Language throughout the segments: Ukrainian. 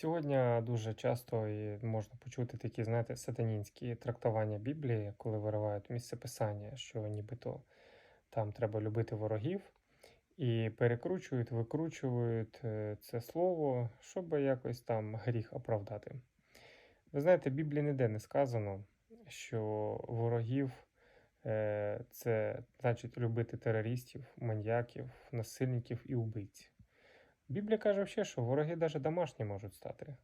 Сьогодні дуже часто і можна почути такі, знаєте, сатанінські трактування Біблії, коли виривають місце писання, що нібито там треба любити ворогів, і перекручують, викручують е, це слово, щоб якось там гріх оправдати. Ви знаєте, в Біблії ніде не сказано, що ворогів е, це значить любити терористів, маньяків, насильників і убивць. Біблія каже ще, що вороги навіть домашні можуть стати.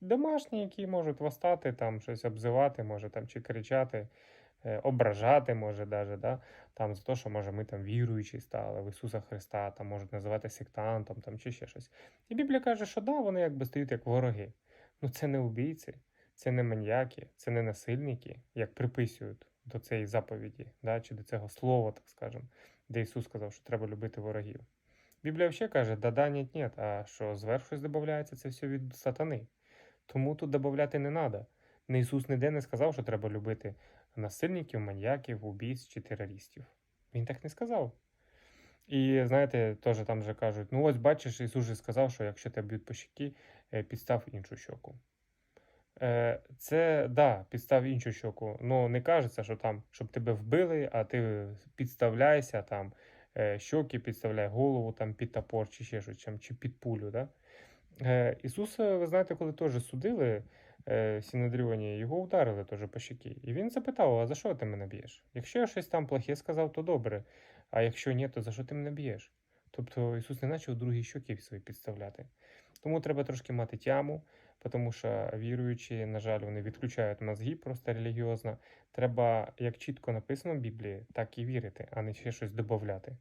Домашні, які можуть восстати, там щось обзивати, може там чи кричати, е, ображати, може даже, да? там за те, що може ми там віруючі стали в Ісуса Христа, там можуть називати сектантом там, чи ще щось. І Біблія каже, що да, вони якби стають як вороги. Ну це не убійці, це не маньяки, це не насильники, як приписують до цієї заповіді, да? чи до цього слова, так скажемо, де Ісус сказав, що треба любити ворогів. Біблія взагалі каже, да-да, нет, нет, а що зверху щось додається, це все від сатани. Тому тут додати не треба. Не Ісус ніде не сказав, що треба любити насильників, маньяків, убійць чи терористів. Він так не сказав. І знаєте, теж там же кажуть: ну ось бачиш, Ісус же сказав, що якщо тебе б'ють по щеки, е, підстав іншу щоку. Е, Це да, підстав іншу щоку. Ну не кажеться, що там, щоб тебе вбили, а ти підставляйся там, щоки підставляє, голову там під топор, чи ще щось, чи під пулю. Да? Е, Ісуса, ви знаєте, коли теж судили е, Сінодріоні, його вдарили теж по щеки. І він запитав: а за що ти мене б'єш? Якщо я щось там плохе сказав, то добре. А якщо ні, то за що ти мене б'єш? Тобто Ісус не почав другі щоки свої підставляти. Тому треба трошки мати тяму, тому що віруючі, на жаль, вони відключають мозги просто релігіозно. Треба, як чітко написано в Біблії, так і вірити, а не ще щось додати.